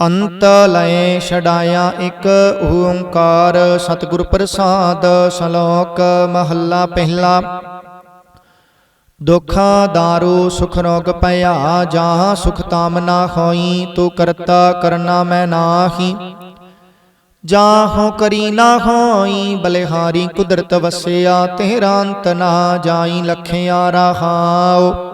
ਅੰਤ ਲਏ ਛਡਾਇਆ ਇੱਕ ਓੰਕਾਰ। ਸਤਿਗੁਰ ਪ੍ਰਸਾਦ ਸ਼ਲੋਕ ਮਹੱਲਾ ਪਹਿਲਾ। ਦੁਖਾਂ ਦਾਰੂ, ਸੁਖ ਰੋਗ ਭਇਆ ਜਾਂ ਸੁਖ ਤਾਮ ਨਾ ਹੋਈ, ਤੂੰ ਕਰਤਾ ਕਰਨਾ ਮੈਂ ਨਾਹੀ। ਜਾਂ ਹੋ ਕਰੀ ਨਾ ਹੋਈ, ਬਲਿਹਾਰੀ ਕੁਦਰਤ ਵਸਿਆ, ਤੇਰਾ ਅੰਤ ਨਾ ਜਾਈ, ਲਖਿਆ ਰਹਾਉ।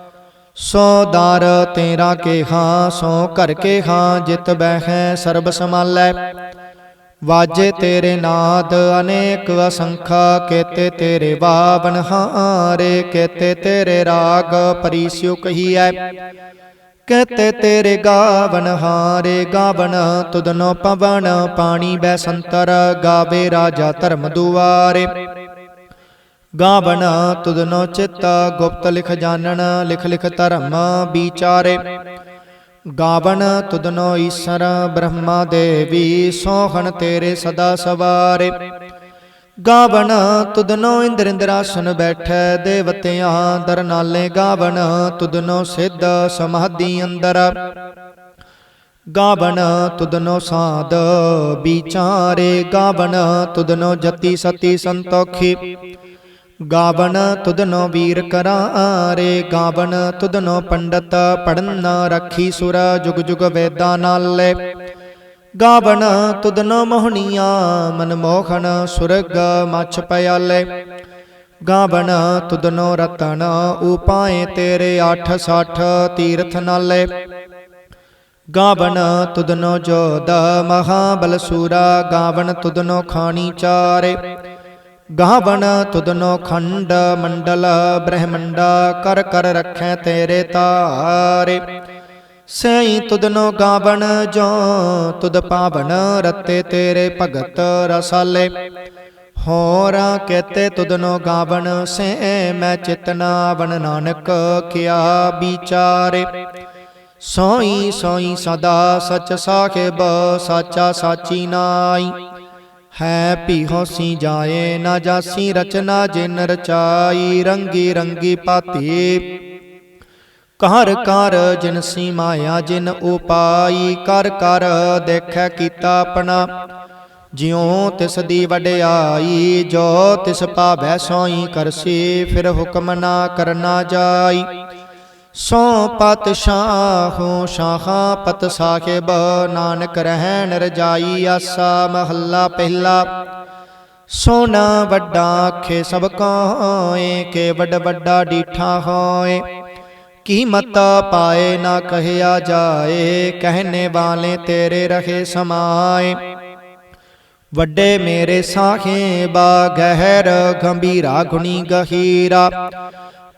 ਸੋ ਦਰ ਤੇਰਾ ਕੇ ਹਾਂ ਸੋ ਘਰ ਕੇ ਹਾਂ ਜਿਤ ਬਹਿ ਸਰਬ ਸਮਾਲੈ ਵਾਜੇ ਤੇਰੇ ਨਾਦ ਅਨੇਕ ਅਸੰਖਾ, ਕੇਤੇ ਤੇਰੇ ਬਾਵਨ ਹਾਰੇ, ਕੇਤੇ ਤੇਰੇ ਰਾਗ ਪਰੀਸਿਉ ਕਹੀਐ। ਕਹਤੇ ਤੇਰੇ ਗਾਵਨ ਹਾਰੇ, ਗਾਵਨ ਤੁਦਨੋ ਪਵਨ, ਪਾਣੀ ਬੈ ਸੰਤਰ, ਗਾਵੇ ਰਾਜਾ ਧਰਮ ਦੁਆਰੇ। ਗਾਵਨ ਤੁਧਨੋ ਚਿਤ, ਗੁਪਤ ਲਿਖ ਜਾਣਨ, ਲਿਖ ਲਿਖ ਧਰਮ ਵਿਚਾਰੇ। ਗਾਵਨ ਤੁਧਨੋ ਈਸ਼ਰ, ਬ੍ਰਹਮਾ ਦੇਵੀ, ਸੋਹਣ ਤੇਰੇ ਸਦਾ ਸਵਾਰੇ। ਗਾਵਨ ਤੁਧਨੋ ਇੰਦਰ ਇੰਦਰਾਸਨ ਬੈਠੈ, ਦੇਵਤਿਆਂ ਦਰ ਨਾਲੇ ਗਾਵਨ ਤੁਧਨੋ ਸਿੱਧ ਸਮਾਧੀ ਅੰਦਰ। ਗਾਵਨ ਤੁਧਨੋ ਸਾਧ ਵਿਚਾਰੇ ਗਾਵਨ ਤੁਧਨੋ ਜਤੀ ਸਤੀ ਸੰਤੋਖੀ। ਗਾਵਨ ਤੁਧਨੋ ਵੀਰ ਕਰਾਰੇ ਗਾਵਨ ਤੁਧਨੋ ਪੰਡਤ ਪੜਨ ਰੱਖੀ ਸੁਰ ਜੁਗ ਜੁਗ ਵੇਦਾਂ ਨਾਲੇ। ਗਾਵਣ ਤੁਧਨੋ ਮੋਹਣੀਆਂ ਮਨ ਮੋਹਨ ਸੁਰਗ ਮਛ ਪਿਆਲੇ। ਗਾਵਨ ਤੁਧਨੋ ਰਤਨ ਉਪਾਏ ਤੇਰੇ 860 ਤੀਰਥ ਨਾਲੇ। ਗਾਵਨ ਤੁਧਨੋ ਜੋਦ ਮਹਾਬਲਸੂਰਾ ਗਾਵਣ ਗਾਵਨ ਤੁਧਨੋ ਖਾਣੀ ਚਾਰੇ। ਗਾਵਨ ਤੁਦਨੋ ਖੰਡ ਮੰਡਲ ਬ੍ਰਹਮੰਡਾ ਕਰ ਕਰ ਰੱਖੈ ਤੇਰੇ ਤਾਰੇ। ਸਈ ਤੁਧਨੋ ਗਾਵਣ ਜੋ ਤੁਦ ਪਾਵਨ ਰਤੇ ਤੇਰੇ ਭਗਤ ਰਸਾਲੇ। ਹੋਰਾ ਕਹਤੇ ਤੁਧਨੋ ਗਾਵਣ ਸੇ ਮੈਂ ਚਿਤਨਾ ਬਨ ਨਾਨਕ ਕਿਆ ਵਿਚਾਰੇ। ਸੋਈ ਸੋਈ ਸਦਾ ਸਚ ਸਾਖੇਬ ਸਾਚਾ ਸਾਚੀ ਨਾਈ। ਹੈ ਭੀ ਹੋਸੀ ਜਾਏ ਨਾ ਜਾਸੀ ਰਚਨਾ ਜਿਨ ਰਚਾਈ, ਰੰਗੀ ਰੰਗੀ ਪਾਤੀ। ਕਰ ਕਰ ਜਿਨ ਸੀ ਮਾਇਆ ਜਿਨ ਉਪਾਈ ਕਰ ਕਰ ਦੇਖੈ ਕੀਤਾ ਆਪਣਾ। ਜਿਉ ਤਿਸ ਦੀ ਵਡਿਆਈ, ਜੋ ਤਿਸ ਪਾਵੈ ਸੋਈ ਕਰਸੀ, ਫਿਰ ਹੁਕਮ ਨਾ ਕਰਨਾ ਜਾਈ। ਸੋ ਪਤ ਸ਼ਾਹੋ ਸ਼ਾਹਾ ਪਤ ਸਾਹਿਬ, ਨਾਨਕ ਰਹਿਣ ਰਜਾਈ ਆਸਾ ਮਹੱਲਾ ਪਹਿਲਾ। ਸੋਨਾ ਵੱਡਾ ਆਖੇ ਸਭ ਕੋਏ, ਕੇ ਵੱਡ ਵੱਡਾ ਡੀਠਾ ਹੋਏ। ਕੀਮਤ ਪਾਏ ਨਾ ਕਹਿਆ ਜਾਏ, ਕਹਿਨੇ ਵਾਲੇ ਤੇਰੇ ਰਹੇ ਸਮਾਏ। ਵੱਡੇ ਮੇਰੇ ਸਾਹੇ ਸਾਹੇਬਾ ਗਹਿਰ ਗੰਭੀਰਾ ਗੁਣੀ ਗਹੀਰਾ।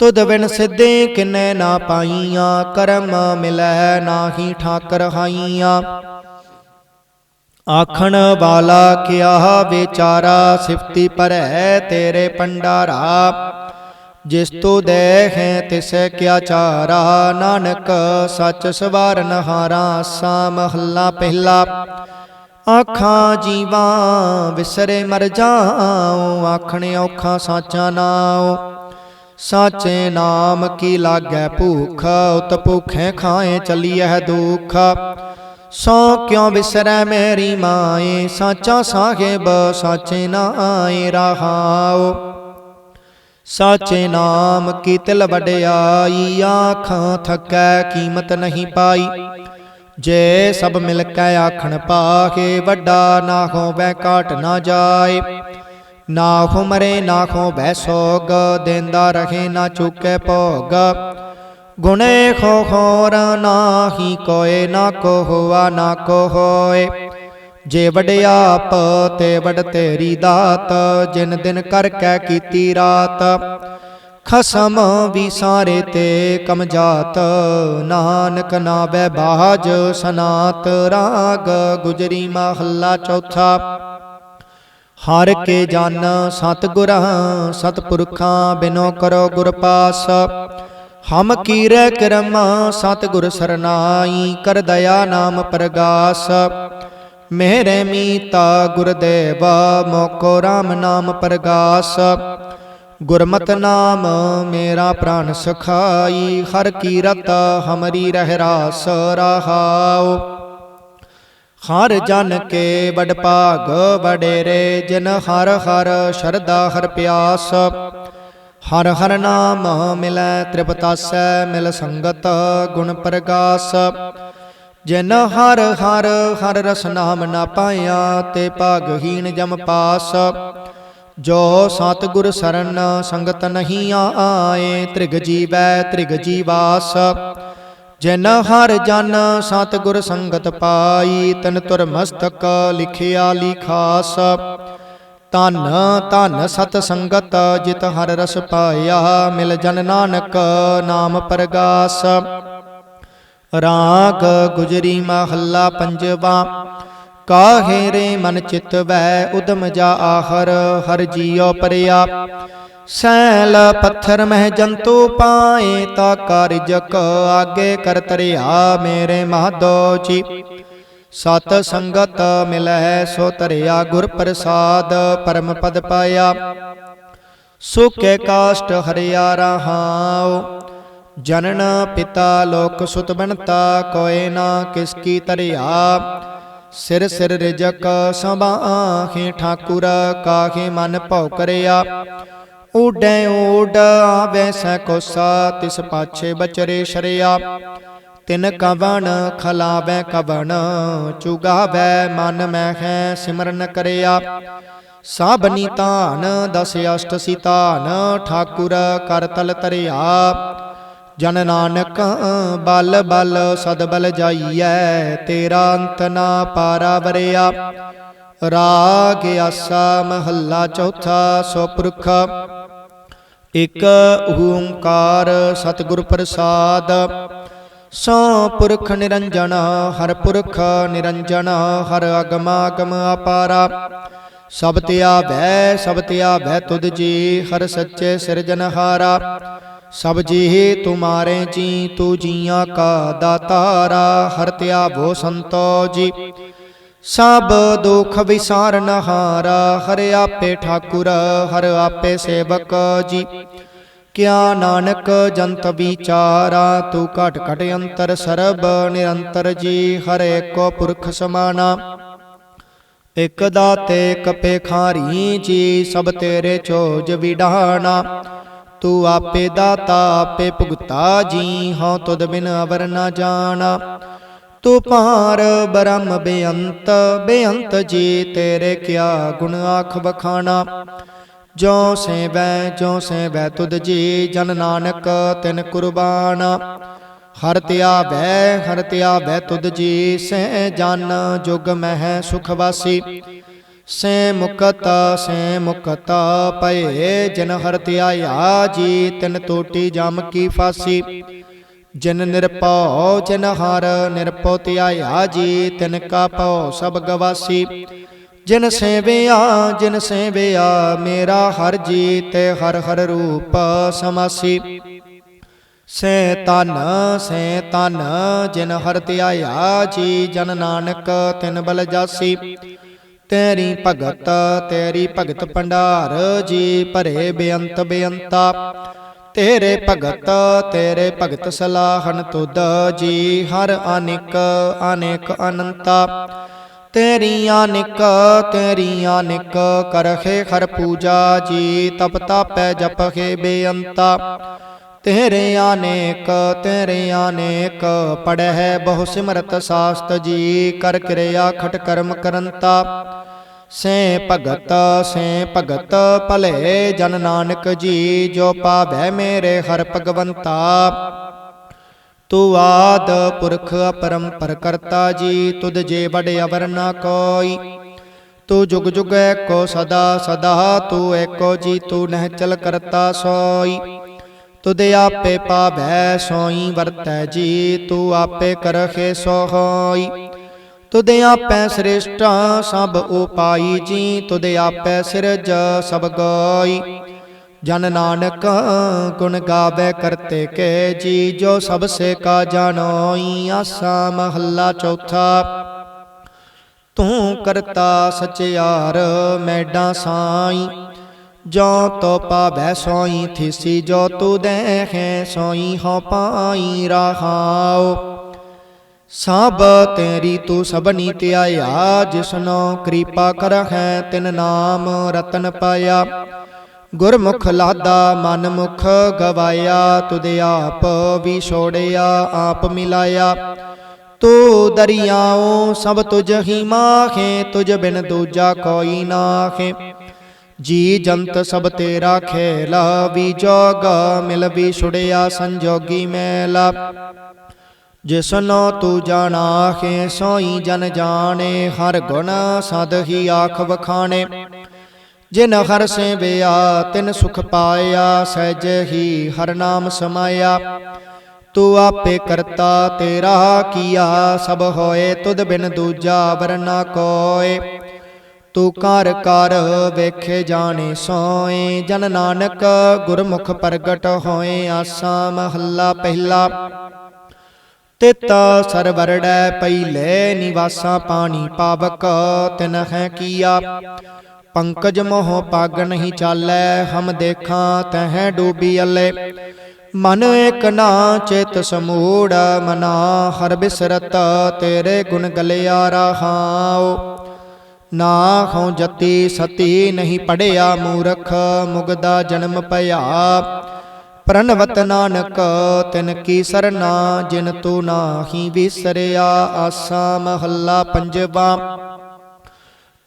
ਤੁਧ ਬਿਨ ਸਿੱਧੇ ਕਿਨੈ ਨਾ ਪਾਈਆਂ, ਕਰਮ ਮਿਲੈ ਨਾਹੀ ਠਾਕਰ ਹਾਈਆਂ। ਆਖਣ ਵਾਲਾ ਕਿਆ ਵਿਚਾਰਾ, ਸਿਫਤੀ ਪਰੈ ਤੇਰੇ ਪੰਡਾਰਾ ਜਿਸ ਤੂ ਦੇਖੈ, ਤਿਸੈ ਕਿਆ ਚਾਰਾ। ਨਾਨਕ ਸੱਚ ਸਵਾਰਨ ਹਾਰਾ ਸਾ ਮਹੱਲਾ ਪਹਿਲਾ। ਆਖਾਂ ਜੀਵਾਂ, ਵਿਸਰੇ ਮਰ ਜਾਉ, ਆਖਣ ਔਖਾ ਸਾਚਾ ਨਾਉ। ਸਾਚੇ ਨਾਮ ਕੀ ਲਾਗੈ ਭੂਖ? ਉਤ ਭੁਖੇ ਖਾਏ ਚੱਲੀਐ ਦੁਖ। ਸੋ ਕਿਉ ਵਿਸਰੈ ਮੇਰੀ ਮਾਏ? ਸਾਚਾ ਸਾਹਿਬ ਸਾਚੇ ਨਾਏ ਰਹਾਉ। ਸਾਚੇ ਨਾਮ ਕੀ ਤਿਲ ਵਡਿਆਈ? ਆਖਾਂ ਥਕੈ ਕੀਮਤ ਨਹੀਂ ਪਾਈ। ਜੇ ਸਭ ਮਿਲ ਕੇ ਆਖਣ ਪਾਹੇ, ਵੱਡਾ ਨਾ ਹੋਵੇ ਕਾਟ ਨਾ ਜਾਏ। ਨਾ ਖੁਮਰੇ ਨਾ ਖੋ ਬੈ ਸੋਗ ਦੇਂਦਾ ਰਹੇ, ਨਾ ਚੁੱਕੇ ਭੋਗ। ਗੁਣੇ ਖੋ ਖੋਰ ਨਾਹੀ ਕੋਏ, ਨਾ ਕੋ ਹੋਆ ਨਾ ਕੋ ਹੋਏ ਜੇ ਵਡਿਆਪ ਤੇ ਵਡ ਤੇਰੀ ਦਾਤ, ਜਿਨ ਦਿਨ ਕਰ ਕੈ ਕੀਤੀ ਰਾਤ। ਖਸਮ ਵੀ ਸਾਰੇ ਤੇ ਕਮ ਜਾਤ, ਨਾਨਕ ਨਾਵੇ ਬਾਜ ਸਨਾਤ ਰਾਗ, ਗੁਜਰੀ ਮਹੱਲਾ ਚੌਥਾ। ਹਰ ਕੇ ਜਨ ਸਤਿਗੁਰਾਂ, ਸਤਪੁਰਖਾਂ, ਬਿਨੋ ਕਰੋ ਗੁਰ ਪਾਸ। ਹਮ ਕੀਰੈ ਕਰਮ, ਸਤਿਗੁਰ ਸਰਨਾਈ, ਕਰ ਦਇਆ ਨਾਮ ਪ੍ਰਗਾਸ। ਮੇਰੇ ਮੀਤਾ ਗੁਰਦੇਵ, ਮੋਕੋ RAM ਨਾਮ ਪ੍ਰਗਾਸ। ਗੁਰਮਤ ਨਾਮ ਮੇਰਾ ਪ੍ਰਾਨ ਸਖਾਈ, ਹਰ ਕੀਰਤ ਹਮਰੀ ਰਹਿ ਰਾਸ ਰਹਾਉ। ਹਰ ਜਨ ਕੇ ਵਡ ਭਾਗ ਵਡੇਰੇ ਜਿਨ ਹਰ ਹਰ ਸ਼ਰਧਾ ਹਰ ਪਿਆਸ। ਹਰ ਹਰ ਨਾਮ ਮਿਲੈ ਤ੍ਰਿਪਤਾਸੈ, ਮਿਲ ਸੰਗਤ ਗੁਣ ਪ੍ਰਗਾਸ। ਜਿਨ ਹਰ ਹਰ ਹਰ ਰਸ ਨਾਮ ਨਾ ਪਾਇਆ, ਤੇ ਭਾਗਹੀਣ ਜਮ ਪਾਸ। ਜੋ ਸਤਿਗੁਰ ਸਰਨ ਸੰਗਤ ਨਹੀਂ ਆਏ, ਤ੍ਰਿਗ ਜੀਵੈ ਤ੍ਰਿਗ ਜੀਵਾਸ। ਜਿਨ ਹਰ ਜਨ ਸਤ ਗੁਰ ਸੰਗਤ ਪਾਈ, ਤਨ ਤੁਰ ਮਸਤਕ ਲਿਖਿਆ ਲਿਖਾਸ ਧਨ ਧਨ ਸਤ ਸੰਗਤ ਜਿਤ ਹਰ ਰਸ ਪਾਇਆ, ਮਿਲ ਜਨ ਨਾਨਕ ਨਾਮ ਪ੍ਰਗਾਸ। ਰਾਗ ਗੁਜਰੀ ਮਹੱਲਾ ਪੰਜਵਾ ਕਾਹੇ ਰੇ ਮਨ ਚਿਤ ਵੈ ਉਦਮ ਜਾ ਆਹਰ ਹਰ ਜੀਉ ਪਰਿਆ। ਸੈਲ ਪੱਥਰ ਮਹਿ ਜੰਤੂ ਪਾਏ, ਤਾ ਕਾਰਜਕ ਆਗੇ ਕਰ ਤਰਿਆ ਮੇਰੇ ਮਹਦੋ ਜੀ। ਸਤ ਸੰਗਤ ਮਿਲੈ ਸੋ ਤਰਿਆ ਗੁਰ ਪ੍ਰਸਾਦ ਪਰਮ ਪਦ ਪਾਇਆ। ਸੁਖੇ ਕਾਸ਼ਟ ਹਰਿਆ ਰਹਾਉ, ਜਨਨ ਪਿਤਾ ਲੋਕ ਸੁਤ ਬਣਤਾ, ਕੋਏ ਨਾ ਕਿਸ ਕੀ ਤਰਿਆ। ਸਿਰ ਸਿਰ ਰਿਜਕ ਸਬਾਹੇ ਠਾਕੁਰ ਕਾਹੇ ਮਨ ਭਉ ਕਰਿਆ। ਊਡੈ ਊਡ ਆਵੇ ਸੈ ਕੋਸਾ ਤਿਸ ਪਾਛੇ ਬਚਰੇ ਸ਼ਰਿਆ। ਤਿਨ ਕਵਣ ਖਲਾਵੇ ਕਵਣ, ਚੁਗਾਵੇ ਮਨ ਮੈਂ ਹੈ ਸਿਮਰਨ ਕਰਿਆ। ਸਭ ਨਿਤਾਨ ਦਸ ਅਸ਼ਟ ਸਿਤਾਨ ਠਾਕੁਰ ਕਰਤਲ ਤਰਿਆ ਜਨ ਨਾਨਕ, ਬਲ ਬਲ, ਸਦ ਬਲ ਜਾਈਐ, ਤੇਰਾ ਅੰਤ ਨਾ ਪਾਰਾ ਵਰਿਆ। ਰਾਗ ਆਸਾ ਮਹੱਲਾ ਚੌਥਾ ਸੋਪੁਰਖ। ਇਕ ਓੰਕਾਰ ਸਤਿਗੁਰ ਪ੍ਰਸਾਦ। ਸੋ ਪੁਰਖ ਨਿਰੰਜਨ, ਹਰ ਪੁਰਖ ਨਿਰੰਜਨ, ਹਰ ਅਗਮਾਗਮ ਅਪਾਰਾ। ਸਭ ਤੇ ਆਵੈ, ਸਭ ਤੇ ਆਵੈ ਤੁਧ ਜੀ, ਹਰ ਸੱਚੇ ਸਿਰਜਨਹਾਰਾ। ਸਭ ਜੀ ਤੁਮਾਰੇ ਜੀ, ਤੂ ਜੀਆਂ ਕਾ ਦਾਤਾਰਾ, ਹਰ ਧਿਆਵੋ ਸੰਤੋ ਜੀ। ਸਭ ਦੁਖ ਵਿਸਾਰਨ ਹਾਰਾ, ਹਰ ਆਪੇ ਠਾਕੁਰ, ਹਰ ਆਪੇ ਸੇਵਕ ਜੀ। ਕਿਆ ਨਾਨਕ ਜੰਤ ਵਿਚਾਰਾ, ਤੂੰ ਘਟ ਘਟ ਅੰਤਰ ਸਰਬ ਨਿਰੰਤਰ ਜੀ, ਹਰ ਏਕੋ ਪੁਰਖ ਸਮਾਨਾ ਇਕ ਦਾਤੇ ਕਪੇ ਖਾਰੀ ਜੀ, ਸਭ ਤੇਰੇ ਚੋਜ ਵਿਡਾਣਾ। ਤੂੰ ਆਪੇ ਦਾਤਾ, ਆਪੇ ਭੁਗਤਾ ਜੀ, ਹਉ ਤੁਧ ਬਿਨ ਅਵਰ ਨਾ ਜਾਣਾ। ਤੂੰ ਭਾਰ ਬ੍ਰਹਮ ਬੇਅੰਤ ਬੇਅੰਤ ਜੀ ਤੇਰੇ ਕਿਆ ਗੁਣ ਆਖ ਬਖਾਣਾ ਜੋ ਸੇਵੈ ਜੋ ਸੇਵੈ ਤੁਧ ਜੀ, ਜਨ ਨਾਨਕ ਤਿਨ ਕੁਰਬਾਨ। ਹਰ ਤਿਆ ਧਿਆਵੈ ਹਰ ਤਿਆ ਧਿਆਵੈ ਤੁਧ ਜੀ, ਸਹਿ ਜਨ ਜੁਗ ਮਹਿ ਸੁਖ ਵਾਸੀ। ਸੇ ਮੁਕਤ ਸੇ ਮੁਕਤ ਪਏ ਜਨ ਹਰ ਧਿਆਇਆ, ਜੀ ਤਿਨ ਤੋਟੀ ਜਮ ਕੀ ਫਾਸੀ। ਜਿਨ ਨਿਰਭਉ, ਜਿਨ ਹਰ ਨਿਰਭਉ ਧਿਆਇਆ, ਜੀ ਤਿਨ ਕਾ ਭਉ ਸਭ ਗਵਾਸੀ। ਜਿਨ ਸੇਵਿਆ ਜਿਨ ਸੇਵਿਆ, ਮੇਰਾ ਹਰ ਜੀ ਤੇ ਹਰ ਹਰ ਰੂਪ ਸਮਾਸੀ। ਸੇ ਤਨ ਸੇ ਤਨ ਜਿਨ ਹਰ ਧਿਆਇਆ, ਜੀ ਜਨ ਨਾਨਕ ਤਿਨ ਬਲ ਜਾਸੀ। ਤੇਰੀ ਭਗਤ ਤੇਰੀ ਭਗਤ ਭੰਡਾਰ, ਜੀ ਭਰੇ ਬੇਅੰਤ ਬੇਅੰਤਾ। ਤੇਰੇ ਭਗਤ ਤੇਰੇ ਭਗਤ ਸਲਾਹਨ ਤੁਧ, ਜੀ ਹਰ ਅਨਿਕ, ਅਨੇਕ ਅਨੰਤਾ। ਤੇਰੀ ਅਨੇਕ ਤੇਰੀ ਅਨੇਕ ਕਰਖੇ ਖਰ ਪੂਜਾ, ਜੀ ਤਪ ਤਾਪੈ ਜਪਖੇ ਬੇਅੰਤਾ। ਤੇਰੇ ਅਨੇਕ ਤੇਰੇ ਅਨੇਕ ਪੜਹਿ ਬਹੁ ਸਿਮਰਤ ਸਾਸਤ ਜੀ, ਕਰ ਕਿਰਿਆ ਖਟ ਕਰਮ ਕਰੰਤਾ। ਸੇ ਭਗਤ ਸੇ ਭਗਤ, ਭਲੇ ਜਨ ਨਾਨਕ ਜੀ, ਜੋ ਪਾਵੈ ਮੇਰੇ ਹਰ ਭਗਵੰਤਾ। ਤੂੰ ਆਦ ਪੁਰਖ ਅਪਰੰਪਰ ਕਰਤਾ ਜੀ, ਤੁਧ ਜੇ ਵਡ ਅਵਰ ਨਾ ਕੋਈ। ਤੂੰ ਜੁਗ ਜੁਗ ਏਕੋ ਸਦਾ ਸਦਾ ਤੂੰ ਏਕੋ ਜੀ, ਤੂੰ ਨਹਿ ਚਲ ਕਰਤਾ ਸੋਈ। ਤੁਧ ਆਪੇ ਪਾਵੈ ਸੋਈ ਵਰਤੈ ਜੀ, ਤੂੰ ਆਪੇ ਕਰਖੇ ਸੋ ਹੋਈ ਤੁਧ ਆਪੈ ਸ੍ਰਿਸ਼ਟ ਸਭ ਉਪਾਈ ਜੀ, ਤੁਧ ਆਪੈ ਸਿਰਜ ਸਭ ਗੋਈ। ਜਨ ਨਾਨਕ ਗੁਣ ਗਾਵੇ ਕਰਤੇ ਕੇ ਜੀ, ਜੋ ਸਭ ਸੇ ਕਾ ਜਾਣੋਈ, ਆਸਾ ਮਹੱਲਾ ਚੌਥਾ। ਤੂੰ ਕਰਤਾ ਸਚਿਆਰ ਮੈਡਾ ਸਾਈ ਜੋ ਤੋ ਪਾਵੈ ਸੋਈ ਥਿਸੀ, ਜੋ ਤੂ ਦੇਹੈ ਸੋਈ ਹੋ ਪਾਈ ਰਹਾਉ। ਸਭ ਤੇਰੀ ਤੂੰ ਸਭਨੀ ਧਿਆਇਆ, ਜਿਸਨੋ ਕਿਰਪਾ ਕਰਹਿ ਤਿਨ ਨਾਮ ਰਤਨ ਪਾਇਆ। ਗੁਰਮੁਖ ਲਾਦਾ ਮਨ ਮੁਖ ਗਵਾਇਆ, ਤੁਧ ਆਪ ਵੀ ਛੋੜਿਆ, ਆਪ ਮਿਲਾਇਆ। ਤੂੰ ਦਰਿਆਉ ਸਭ ਤੁਝ ਹੀ ਮਾਖੇ ਤੁਝ ਬਿਨ ਦੂਜਾ ਕੋਈ ਨਾਖੇ ਜੀ ਜੰਤ ਸਭ ਤੇਰਾ ਖੇਲਾ, ਵੀ ਜੋਗ ਮਿਲ, ਵੀ ਛੁੜਿਆ ਸੰਜੋਗੀ ਮੈਲਾ। ਜਿਸਨੋ ਤੂੰ ਜਾਣਾਖੇ ਸੋਈ ਜਨ ਜਾਣੇ, ਹਰ ਗੁਣ ਸਦ ਹੀ ਆਖ ਵਖਾਣੇ। ਜਿਨ ਹਰ ਸੇਵਿਆ, ਤਿਨ ਸੁਖ ਪਾਇਆ, ਸਹਿਜ ਹੀ ਹਰ ਨਾਮ ਸਮਾਇਆ। ਤੂੰ ਆਪੇ ਕਰਤਾ, ਤੇਰਾ ਕੀਆ ਸਭ ਹੋਏ, ਤੁਧ ਬਿਨ ਦੂਜਾ ਵਰਨਾ ਕੋਏ। ਤੂੰ ਕਰ ਕਰ ਵੇਖੇ ਜਾਣੇ ਸੋਏ। ਜਨ ਨਾਨਕ ਗੁਰਮੁਖ ਪ੍ਰਗਟ ਹੋਏ ਆਸਾ। ਮਹੱਲਾ ਪਹਿਲਾ। ਤਿਤ ਸਰਵਰੜੈ ਪਹਿਲੇ ਨਿਵਾਸਾ ਪਾਣੀ ਪਾਵਕ। ਤਿਨ ਹੈ ਕੀਆ। ਪੰਕਜ ਮੋਹ ਪਗ ਨਹੀਂ ਚਾਲੈ। ਹਮ ਦੇਖਾਂ ਤਹਿ ਡੂਬੀ ਅਲੇ। ਮਨ ਇਕ ਨਾ ਚਿਤ ਸਮੂੜ। ਮਨਾ ਹਰ ਬਿਸਰਤ ਤੇਰੇ ਗੁਣ ਗਲਿਆ ਰਹਾਉ। ਨਾ ਹਉ ਜਤੀ ਸਤੀ ਨਹੀਂ ਪੜਿਆ ਮੂਰਖ, ਮੁਗਦਾ ਜਨਮ ਭਇਆ ਪ੍ਰਣਵਤ ਨਾਨਕ, ਤਿਨ ਕੀ ਸਰਨਾ, ਜਿਨ ਤੂ ਨਾਹੀ ਵਿਸਰਿਆ ਆਸਾ ਮਹੱਲਾ ਪੰਜਵਾ।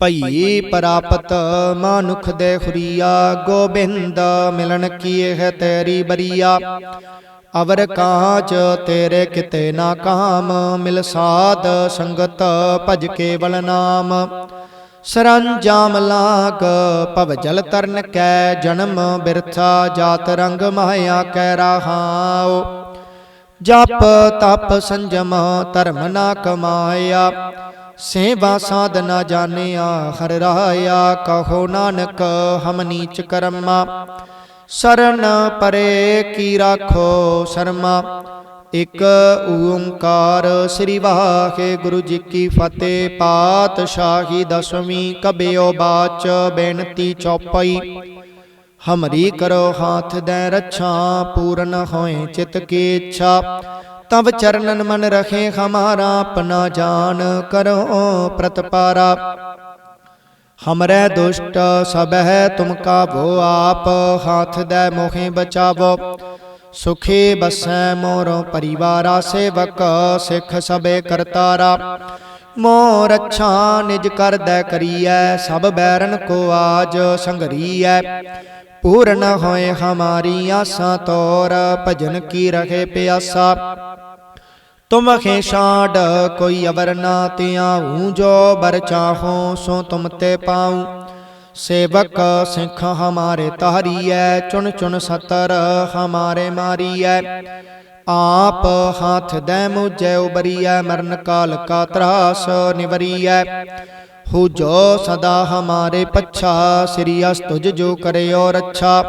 ਭਈ ਪ੍ਰਾਪਤ ਮਾਨੁਖ ਦੇ ਖੁਰੀਆ ਗੋਬਿੰਦ ਮਿਲਣ ਕੀਏ ਹੈ ਤੇਰੀ ਬਰੀਆ। ਅਵਰ ਕਾਜ ਤੇਰੇ ਕਿਤੇ ਨਾ ਕਾਮ, ਮਿਲ ਸਾਧ ਸੰਗਤ ਭਜ ਕੇਵਲ ਨਾਮ। ਸਰੰਜਾਮ ਲਾਗ, ਭਵ ਜਲ ਤਰਨ ਕੈ ਜਨਮ ਬਿਰਥਾ, ਜਾਤ ਰੰਗ ਮਾਇਆ ਕੈ ਰਹਾਉ। ਜਪ ਤਪ ਸੰਜਮ ਧਰਮ ਨਾ ਕਮਾਇਆ, ਸੇਵਾ ਸਾਧਨਾ ਜਾਣਿਆ, ਹਰ ਰਾਇਆ, ਕਹੋ ਨਾਨਕ ਹਮ ਨੀਚ ਕਰਮਾ। ਸਰਨ ਪਰੇ ਕੀ ਰਾਖੋ ਸ਼ਰਮਾ ਇਕ ਓੰਕਾਰ ਸ੍ਰੀ ਵਾਹਿਗੁਰੂ ਜੀ ਕੀ ਫਤਿਹ, ਪਾਤਸ਼ਾਹੀ ਦਸਵੀਂ ਕਬਿਓ ਬਾਚ, ਬੇਨਤੀ ਚੌਪਈ। ਹਮਰੀ ਕਰੋ ਹਾਥ ਦੇ ਰੱਛਾ, ਪੂਰਨ ਹੋਏ ਚਿਤ ਕੀ ਇੱਛਾ। ਤਬ ਚਰਨਨ ਮਨ ਰਖੇ ਹਮਾਰਾ, ਆਪਣਾ ਜਾਨ ਕਰੋ ਪ੍ਰਤਪਾਰਾ। ਹਮਰੇ ਦੁਸ਼ਟ ਸਭ ਹੈ ਤੁਮ ਕਾਬੋ ਆਪ, ਹਾਥ ਦੇ ਮੋਹੇ ਬਚਾਵੋ। ਸੁਖੀ ਬਸੈ ਮੋਰੋ ਪਰਿਵਾਰਾ ਸੇਵਕ, ਸਿੱਖ ਸਬੇ ਕਰਤਾਰਾ। ਮੋਰ ਅੱਛਾ ਨਿਜ ਕਰਦੈ ਕਰੀਐ, ਸਭ ਬੈਰਨ ਕੋ ਆਜ ਸੰਗਰੀਐ ਪੂਰਨ ਹੋਏ ਹਮਾਰੀ ਆਸਾਂ ਤੋਰ, ਭਜਨ ਕੀ ਰਹੇ ਪਿਆਸਾ। ਤੁਮ ਖੇ ਛਾੜ ਕੋਈ ਅਵਰ ਨਾ ਤਿਆਉ ਜੋ ਬਰ ਚਾਹੋ ਸੋ ਤੁਮ ਤੇ ਪਾਉ। ਸੇਵਕ ਸਿੱਖ ਹਮਾਰੇ ਤਾਰੀਐ ਚੁਣ ਚੁਣ ਸਤਰ ਹਮਾਰੇ ਮਾਰੀਐ। ਆਪ ਹਾਥ ਦੇ ਮੁਝੇ ਉਬਰੀਐ, ਮਰਨ ਕਾਲ ਕਾ ਤਰਾਸ ਨਿਵਰੀਐ। ਹੋ ਜੋ ਸਦਾ ਹਮਾਰੇ ਪੱਛਾ, ਸ੍ਰੀ ਅਸ ਤੁਜ ਜੋ ਕਰਿਓ ਰੱਛਾ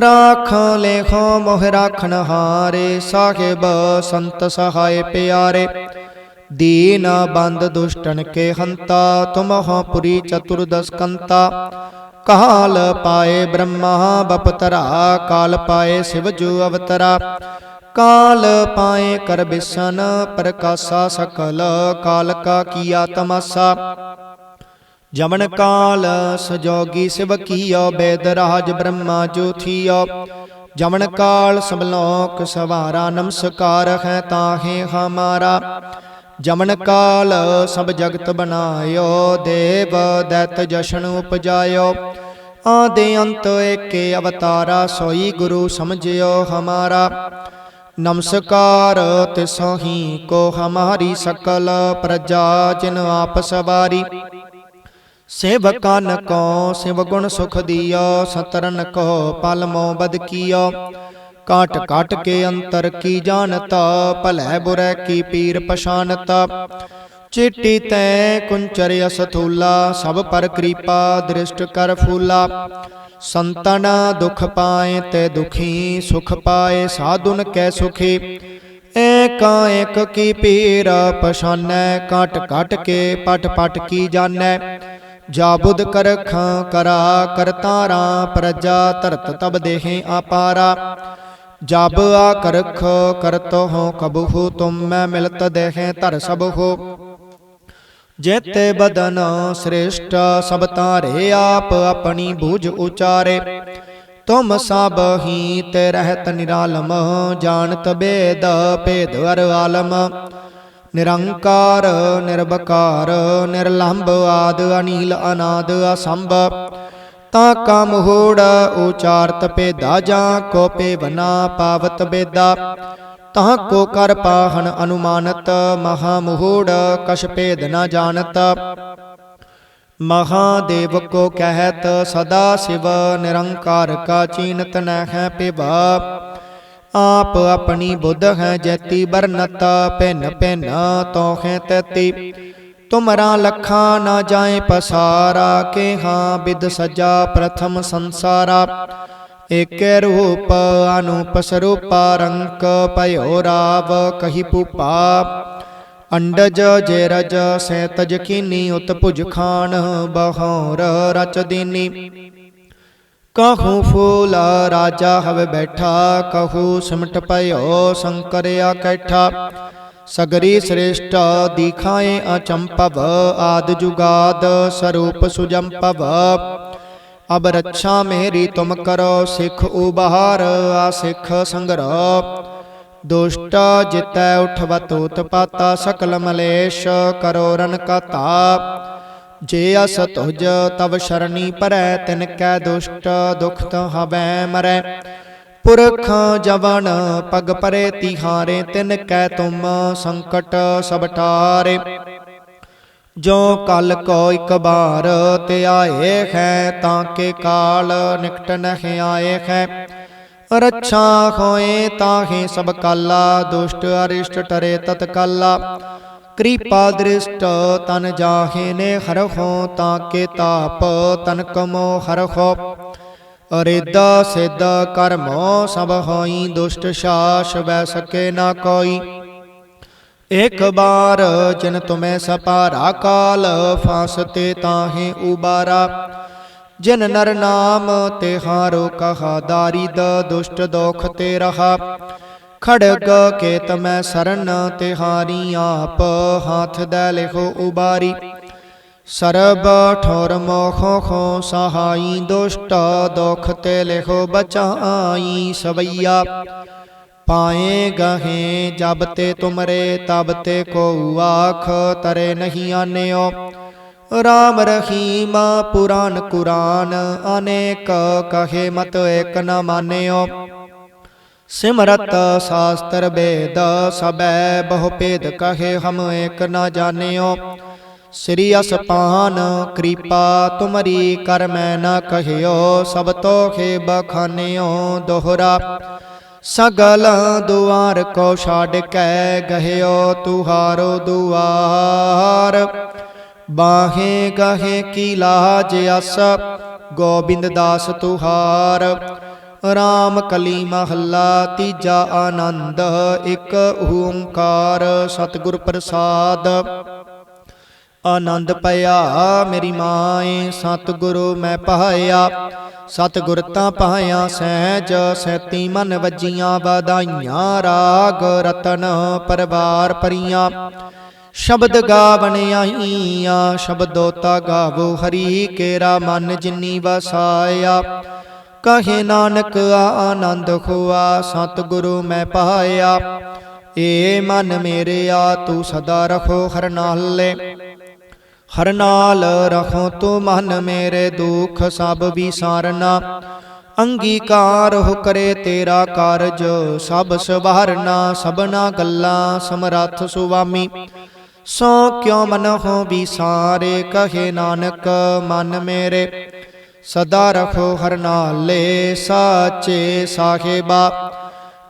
ਰਾਖ ਲੇਖੋ ਮੋਹ ਰਾਖਨ ਹਾਰੇ, ਸਾਹਿਬ ਸੰਤ ਸਹਾਏ ਪਿਆਰੇ। ਦੀਨ ਬੰਦ ਦੁਸ਼ਟਨ ਕੇ ਹੰਤਾ ਤੁਮਹੁ ਪੁਰੀ ਚਤੁਰਦਸ ਕੰਤਾ। ਕਾਲ ਪਾਏ ਬ੍ਰਹਮਾ, ਬਪਤਰਾ, ਕਾਲ ਪਾਏ ਸਿਵ ਜੋ ਅਵਤਰਾ। ਕਾਲ ਪਾਏ ਕਰ ਬਿਸਨ, ਪ੍ਰਕਾਸ਼ਾ ਸਕਲ, ਕਾਲ ਕਾ ਕੀਆ ਤਮਸਾ। ਜਮਨ ਕਾਲ ਸਜੋਗੀ ਸਿਵ ਕੀਓ, ਬੇਦ ਰਾਜ ਬ੍ਰਹਮਾ ਜੋਥੀਓ ਜਮਨ ਕਾਲ ਸਭ ਲੋਕ ਸਵਾਰਾ, ਨਮਸਕਾਰ ਹੈ ਤਾਹੇ ਹਮਾਰਾ। ਜਮਨ ਕਾਲ ਸਭ ਜਗਤ ਬਨਾਇਓ ਦੇਵ ਦੈਤ ਜਸ਼ਨ ਉਪਜਾਇਓ। ਆਦੇ ਅੰਤ ਏਕੇ ਅਵਤਾਰਾ ਸੋਈ ਗੁਰੂ ਸਮਝਿਓ ਹਮਾਰਾ। ਨਮਸਕਾਰ ਤਿਸੋ ਹੀ ਕੋ ਹਮਾਰੀ ਸਕਲ ਪ੍ਰਜਾ ਜਿਨ ਆਪ ਸਵਾਰੀ। ਸੇਵਕਨ ਕੋ ਸਿਵ ਗੁਣ ਸੁਖ ਦਿਓ ਸਤਰਨ ਕੋ ਪਲ ਮੋ ਬਦ ਕੀਓ। ਕਾਟ ਕਾਟ ਕੇ ਅੰਤਰ ਕੀ ਜਾਣਤਾ? ਭਲੇ ਬੁਰੇ ਕੀ ਪੀਰ ਪਛਾਨਤਾ ਚਿੱਟੀ ਤੈ ਕੁੰਚਰ ਅਸਥੂਲਾ, ਸਭ ਪਰ ਕਿਰਪਾ ਦ੍ਰਿਸ਼ਟ ਕਰ ਫੂਲਾ। ਸੰਤਨ ਦੁਖ ਪਾਏ ਤੇ ਦੁਖੀ, ਸੁਖ ਪਾਏ ਸਾਧੁਨ ਕੈ ਸੁਖੀ। ਏਕਾ ਏਕ ਕੀ ਪੀਰ ਪਛਾਨੈ? ਕਾਟ ਕਾਟ ਕੇ ਪਟ ਪਟ ਕੀ ਜਾਣੈ? ਜਾ ਬੁਧ ਕਰਖਾਂ ਕਰਾ ਕਰਤਾਰਾ ਪ੍ਰਜਾ ਧਰਤ ਤਬ ਦੇਹੇ ਆਪਾਰਾ। ਜਬ ਆ ਕਰਖ ਹੋ ਕਬਹੂ ਤੁਮ ਮੈਂ ਮਿਲਤ ਦੇਹੇ ਧਰ ਸਭ ਹੋ ਜੇਤੇ ਬਦਨ ਸ੍ਰੇਸ਼ਟ ਸਭ ਤਾਰੇ ਆਪ ਆਪਣੀ ਬੂਝ ਉਚਾਰੇ। ਤੁਮ ਸਭ ਹੀ ਤੇ ਰਹਿਤ ਨਿਰਾਲਮ, ਜਾਣਤ ਬੇਦ ਭੇਦ ਅਰ ਆਲਮ। ਨਿਰੰਕਾਰ ਨਿਰਭਕਾਰ ਨਿਰਲੰਭ ਆਦ ਅਨੀਲ ਅਨਾਦ ਅਸੰਭ। ਤਾ ਕਾ ਮੋਹੜ ਉਚਾਰਤ ਭੇਦਾ ਜਾਂ ਕੋ ਪੇਵਨਾ ਪਾਵਤ ਬੇਦਾ। ਤਾਂ ਕੋ ਕਰ ਪਾਹਨ ਅਨੁਮਾਨਤ, ਮਹਾ ਮੋਹੜ ਕਛ ਭੇਦ ਨਾ ਜਾਣਤ। ਮਹਾਦੇਵ ਕੋ ਕਹਿਤ, ਸਦਾ ਸਿਵ ਨਿਰੰਕਾਰ ਕਾ ਚੀਨਤ ਨ ਹੈ ਪਿਵਾ। ਆਪ ਆਪਣੀ ਬੁੱਧ ਹੈ ਜੈਤੀ ਬਰਨਤ ਭਿੰਨ ਭਿੰਨ ਤੋਹੇ ਤਤੀ। ਤੁਮਰਾ ਲਖਾ ਨਾ ਜਾਏ ਪਸਾਰਾ ਕੇ ਹਾਂ ਬਿਦ ਸਜਾ ਪ੍ਰਥਮ ਸੰਸਾਰਾ। ਏਕੇ ਰੂਪ ਅਨੂਪ ਸਰੂਪਾ ਰੰਕ ਭਇਓ ਰਾਵ ਕਹੀ ਪੁਪਾ ਅੰਡਜ ਜੇ ਰਜ ਸੇ ਤਜ ਕੀਨੀ ਉਤ ਭੁਜ ਖਾਨ ਬਹੌਰ ਰਚ ਦੀਨੀ। ਕਹੂ ਫੂਲ ਰਾਜਾ ਹਵੇ ਬੈਠਾ, ਕਹੂ ਸਿਮਟ ਭਇਓ ਸ਼ੰਕਰ ਆਕੈਠਾ ਸਗਰੀ ਸ੍ਰੇਸ਼ਟ ਦਿਖਾਏ ਅਚੰਪਵ, ਆਦ ਜੁਗਾਦ ਸਰੂਪ ਸੁਜੰਪਵ। ਅਬ ਰੱਛਾ ਮੇਰੀ ਤੁਮ ਕਰੋ, ਸਿੱਖ ਉਬਹਾਰ, ਆ ਸਿੱਖ ਸੰਗਰੋ। ਦੁਸ਼ਟ ਜਿਤੈ ਉਠਵਤ ਉਤਪਾਤਾ, ਸਕਲ ਮਲੇਸ਼ ਕਰੋ ਰਨ ਕਤਾ। ਜੇ ਅਸ ਤੁਜ ਤਵ ਸ਼ਰਣੀ ਪਰੈ, ਤਿਨ ਕੈ ਦੁਸ਼ਟ ਦੁਖਤ ਹਵੈ ਮਰੈ। ਪੁਰਖ ਜਵਨ, ਪਗ ਪਰੇ ਤਿਹਾਰੇ, ਤਿਨ ਕੈ ਤੁਮ ਸੰਕਟ ਸਭ ਟਾਰੇ ਜੋ ਕਲ ਕੋ ਇਕ ਬਾਰ ਤੇ ਆਏ ਹੈ, ਤਾਂ ਕੇ ਕਾਲ ਨਿਕਟ ਨਹਿ ਆਏ ਹੈ। ਰੱਛਾ ਹੋਏ ਤਾਹੇ ਸਭ ਕਾਲਾ, ਦੁਸ਼ਟ ਅਰਿਸ਼ਟ ਟਰੇ ਤਤ ਕਾਲਾ। ਕਿਰਪਾ ਦ੍ਰਿਸ਼ਟ ਤਨ ਜਾਹੇ ਨੇ ਹਰਖੋ ਤਾਂ ਕੇ ਤਾਪ ਤਨ ਕਮੋ ਹਰਖੋ ਅਰੇਦਾ ਸਿੱਧ ਕਰਮੋ ਸਭ ਹੋਈ ਦੁਸ਼ਟ ਸ਼ਾਸ ਬੈ ਸਕੇ ਨਾ ਕੋਈ। ਇਕ ਬਾਰ ਜਿਨ ਤੁਮੈ ਸਪਾਰਾ ਕਾਲ ਫਾਸਤੇ ਤਾਹੇ ਉਬਾਰਾ। ਜਿਨ ਨਰ ਨਾਮ ਤੇ ਹਾਰੋ ਕਹਾ ਦਾਰਿਦ ਦੁਸ਼ਟ ਦੋਖ ਤੇ ਰਹਾ। ਖੜਗ ਕੇ ਤਮੈ ਸਰਨ ਤੇ ਹਾਰੀ ਆਪ ਹਾਥ ਦੇ ਲਿਖੋ ਉਬਾਰੀ। ਸਰਬ ਠੋਰ ਮੋਖੋ ਖੋ ਸਹਾਈ ਦੁਸ਼ਟ ਦੁਖ ਤੇ ਲਿਖੋ ਬਚਾਈ ਸਵਈਆ। ਪਾਏ ਗਹੇ ਜਬ ਤੇ ਤੁਮਰੇ ਤਬ ਤੇ ਕੋ ਆਖ ਤਰੇ ਨਹੀਂ ਆਨਿਓ। ਰਾਮ ਰਹੀਮ ਪੁਰਾਨ ਕੁਰਾਨ ਅਨੇਕ ਕਹੇ ਮਤ ਏਕ ਨ ਮਾਨਿਓ। ਸਿਮਰਤ ਸਾਸਤਰ ਬੇਦ ਸਬੈ ਬਹੁ ਭੇਦ ਕਹੇ ਹਮ ਏਕ ਨ ਜਾਣਿਓ। ਸ੍ਰੀ ਅਸਪਾਨ, ਕਿਰਪਾ ਤੁਮਰੀ ਕਰ ਮੈਂ ਨ ਕਹਿਓ, ਸਭ ਤੋਖੇ ਬਖਾਨਿਓ ਦੋਹਰਾ। ਸਗਲ ਦੁਆਰ ਕੋ ਛਾੜ ਕੇ ਗਹਿਓ ਤੁਹਾਰੋ ਦੁਆਰ। ਬਾਹੇ ਗਹੇ ਕੀ ਲਾਜ ਅਸ, ਗੋਬਿੰਦ ਦਾਸ ਤੁਹਾਰ। ਰਾਮ ਕਲੀ ਮਹੱਲਾ ਤੀਜਾ ਆਨੰਦ, ਇੱਕ ਓੰਕਾਰ ਸਤਿਗੁਰ ਪ੍ਰਸਾਦ। ਆਨੰਦ ਪਿਆ ਮੇਰੀ ਮਾਏ, ਸਤਿਗੁਰੂ ਮੈਂ ਪਹਾਇਆ ਸਤਿਗੁਰ ਤਾਂ ਪਾਇਆ, ਸਹਿਜ ਸੈਤੀ ਮਨ ਵੱਜੀਆਂ, ਵਧਾਈਆਂ, ਰਾਗ ਰਤਨ ਪਰਵਾਰ ਪਰੀਆਂ ਸ਼ਬਦ ਗਾਵਣ ਆਈਆਂ ਸ਼ਬਦੋ ਤਾ ਗਾਵੋ ਹਰੀ, ਕੇਰਾ ਮਨ ਜਿਨੀ ਵਸਾਇਆ। ਕਹੇ ਨਾਨਕ ਆਨੰਦ ਖੁਆ, ਸਤਿਗੁਰੂ ਮੈਂ ਪਹਾਇਆ ਏ ਮਨ ਮੇਰੇ ਆ, ਤੂੰ ਸਦਾ ਰਖੋ ਹਰ ਨਾਲੇ ਹਰ ਨਾਲ ਰਖੋ ਤੂੰ ਮਨ ਮੇਰੇ ਦੁੱਖ ਸਭ ਵਿਸਾਰਨਾ। ਅੰਗੀਕਾਰ ਹੋ ਕਰੇ ਤੇਰਾ ਕਾਰਜ, ਸਭ ਸਵਾਰਨਾ, ਸਭਨਾ ਗੱਲਾਂ ਸਮਰੱਥ ਸੁਆਮੀ। ਸੋ ਕਿਉ ਮਨ ਹੋ ਵਿਸਾਰੇ, ਕਹੇ ਨਾਨਕ ਮਨ ਮੇਰੇ। ਸਦਾ ਰਖੋ ਹਰ ਨਾਲੇ, ਸਾਚੇ ਸਾਹਿਬਾ।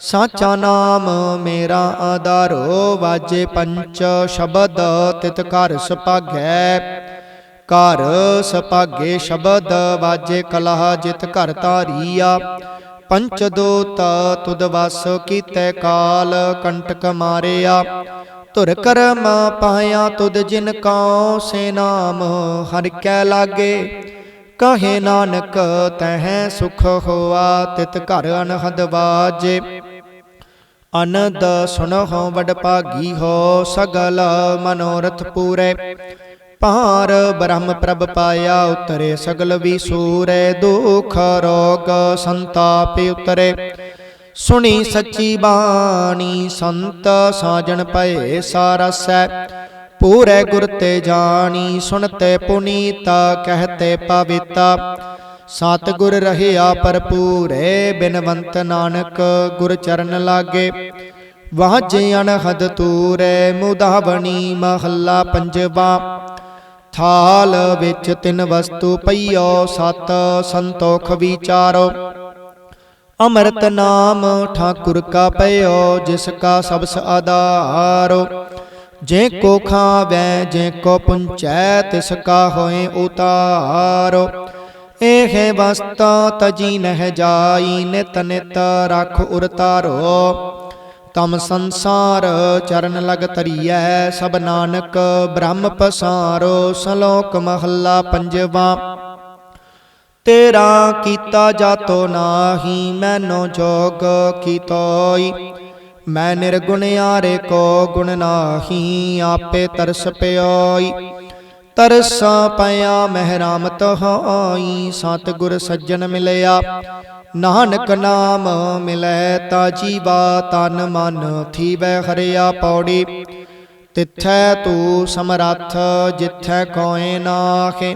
ਸਾਚਾ ਨਾਮ ਮੇਰਾ ਆਧਾਰੋ ਵਾਜੇ ਪੰਚ ਸ਼ਬਦ ਤਿਤ ਘਰ ਸੁਭਾਗੈ। ਘਰ ਸੁਭਾਗੇ ਸ਼ਬਦ ਵਾਜੇ ਕਲਹ ਜਿਤ ਘਰ ਧਾਰੀਆ। ਪੰਚ ਦੋਤ ਤੁਦ ਵਸ ਕੀਤੇ ਕਾਲ ਕੰਟਕ ਮਾਰਿਆ। ਧੁਰ ਕਰਮ ਪਾਇਆ ਤੁਦ ਜਿਨ ਕਉ ਸੇ ਨਾਮ ਹਰਿ ਕੈ ਲਾਗੇ। ਕਹੇ ਨਾਨਕ ਤਹਿ ਸੁਖ ਹੋਆ ਤਿਤ ਘਰ ਅਨਹਦ ਬਾਜੇ ਅਨੰਦ ਸੁਨਹੁ ਵਡ ਭਾਗੀ ਹੋ, ਸਗਲ ਮਨੋਰਥ ਪੂਰੇ। ਪਾਰ ਬ੍ਰਹਮ ਪ੍ਰਭ ਪਾਇਆ ਉਤਰੇ, ਸਗਲ ਵੀ ਵਿਸੂਰੇ ਦੁਖ ਰੋਗ ਸੰਤਾਪ ਉਤਰੇ। ਸੁਣੀ ਸੱਚੀ ਬਾਣੀ, ਸੰਤ ਸਾਜਣ ਪਏ ਸਾਰਸੈ ਪੂਰੇ ਗੁਰ ਤੇ ਜਾਣੀ ਸੁਣਤੇ ਪੁਨੀਤਾ ਕਹਤੇ ਪਵਿੱਤਾ। ਸਤ ਗੁਰ ਰਹਿਆ ਭਰਪੂਰੇ, ਬਿਨਵੰਤ ਨਾਨਕ ਗੁਰ ਚਰਨ ਲਾਗੇ। ਵਾਜੇ ਅਨਹਦ ਤੂਰੇ, ਮੁਦਾਵਣੀ ਮਹੱਲਾ ਪੰਜਵਾ। ਥਾਲ ਵਿੱਚ ਤਿੰਨ ਵਸਤੂ ਪਈਓ, ਸਤ ਸੰਤੋਖ ਵਿਚਾਰੋ। ਅੰਮ੍ਰਿਤ ਨਾਮ ਠਾਕੁਰ ਕਾ ਪਇਓ, ਜਿਸ ਕਾ ਸਬਸ ਆਧਾਰੋ। ਜੇ ਕੋ ਖਾਵੈ, ਜੇ ਕੋ ਪੁੰਚੈ, ਤਿਸ ਕਾ ਹੋਏ ਉਤਾਰੋ। ਇਹ ਵਸਤਾ ਤਜੀ ਨਹਿ ਜਾਈ, ਨਿਤ ਨਿਤ ਰਖ ਉਰਤਾਰੋ ਤਮ ਸੰਸਾਰ ਚਰਨ ਲਗ ਤਰੀਐ ਸਭ ਨਾਨਕ ਬ੍ਰਹਮ ਪਸਾਰੋ, ਸ਼ਲੋਕ ਮਹੱਲਾ ਪੰਜਵਾ। ਤੇਰਾ ਕੀਤਾ ਜਾਤੋ ਨਾਹੀ, ਮੈਨੋ ਜੋਗ ਕੀਤੋਈ। ਮੈਂ ਨਿਰਗੁਣ ਆਰੇ ਕੋ ਗੁਣ ਨਾਹੀ, ਆਪੇ ਤਰਸ ਪਿਓਈ। ਤਰਸ ਪਿਆ ਮਹਿਰਾਮਤ ਹੋਈ, ਸਤਿਗੁਰ ਸੱਜਣ ਮਿਲਿਆ। ਨਾਨਕ ਨਾਮ ਮਿਲੈ ਤਾ ਜੀਵਾ ਤਨ ਮਨ ਥੀਵੈ ਹਰਿਆ ਪੌੜੀ। ਤਿੱਥੈ ਤੂੰ ਸਮਰੱਥ, ਜਿੱਥੈ ਕੋਏ ਨਾਖੇ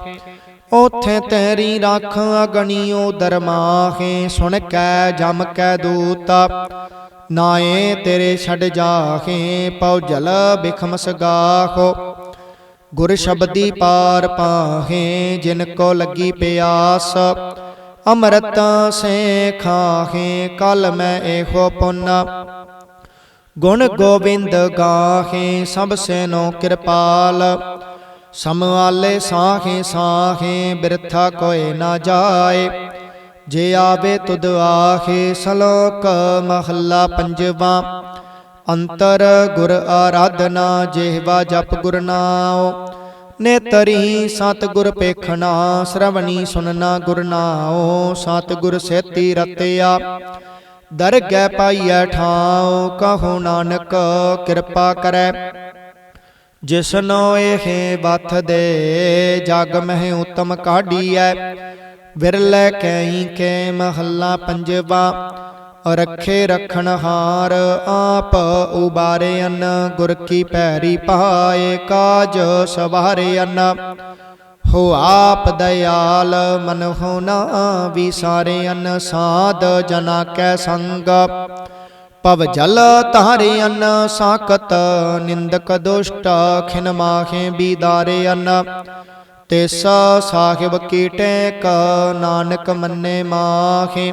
ਉਥੇ ਤੇਰੀ ਰੱਖ ਅਗਣੀਓ ਦਰਮਾਹੇ, ਸੁਣ ਕੈ, ਜਮ ਕੈ ਦੂਤਾ, ਨਾਏ ਤੇਰੇ ਛੱਡ ਜਾਹੇ, ਪਉ ਜਲ ਬਿਖਮਸ ਗਾਖੋ ਗੁਰ ਸ਼ਬਦੀ ਪਾਰ ਪਾਹੇ, ਜਿਨ ਕੋ ਲੱਗੀ ਪਿਆਸ, ਅੰਮ੍ਰਿਤ ਸੇ ਖਾਹੇ, ਕਲ ਮੈਂ ਇਹੋ ਪੁੰਨ। ਗੁਣ ਗੋਬਿੰਦ ਗਾਹੇ, ਸਭ ਸੈਨੋ ਕਿਰਪਾਲ। ਸਮਆਲੇ ਸਾਹੇ ਸਾਹੇ, ਬਿਰਥਾ ਕੋਏ ਨਾ ਜਾਏ। ਜੇ ਆਵੇ ਤੁਧ ਆਹੇ, ਸ਼ਲੋਕ ਮਹੱਲਾ ਪੰਜਵਾ। ਅੰਤਰ ਗੁਰ ਆਰਾਧਨਾ, ਜਿਹਵਾ ਜਪ ਗੁਰ ਨਾਉ। ਨੇਤਰੀ ਸਤ ਗੁਰ ਪੇਖਣਾ, ਸ਼ਰਵਣੀ ਸੁਨਣਾ ਗੁਰ ਨਾਉ। ਸਤ ਗੁਰ ਸੇਤੀ ਰਤਿਆ, ਦਰਗਹਿ ਪਾਈਐ ਠਾਉ। ਕਹੋ ਨਾਨਕ, ਕਿਰਪਾ ਕਰੈ। ਜਿਸਨੋ ਇਹ ਬਥ ਦੇ, ਜਗ ਮਹਿ ਉਤਮ ਕਾਢੀਐ। ਵਿਰਲੇ ਕੈ ਕੇ ਮਹੱਲਾ ਪੰਜਵਾ ਰੱਖੇ ਰਖਣ ਹਾਰ ਆਪ ਉਬਾਰੇ ਅਨ ਗੁਰ ਕੀ ਪੈਰੀ ਪਾਏ ਕਾਜ ਸਵਾਰੇ ਹੋ ਆਪ ਦਇਆਲ, ਮਨ ਹੋ ਨਾ ਵਿਸਾਰੇ ਅਨ ਸਾਧ ਜਨਾ ਕੈ ਸੰਗ। ਪਵ ਜਲ ਤਾਰੇ ਸਾਕਤ ਨਿੰਦਕ ਦੁਸ਼ਟ, ਖਿਨ ਮਾਖੇ ਬੀਦਾਰੇ ਅਨ ਤਿਸ ਸਾਹਿਬ ਕੀ ਟੇਕ, ਨਾਨਕ ਮੰਨੇ ਮਾਖੇ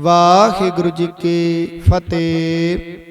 ਵਾਹਿਗੁਰੂ ਜੀ ਕੀ ਫਤਿਹ।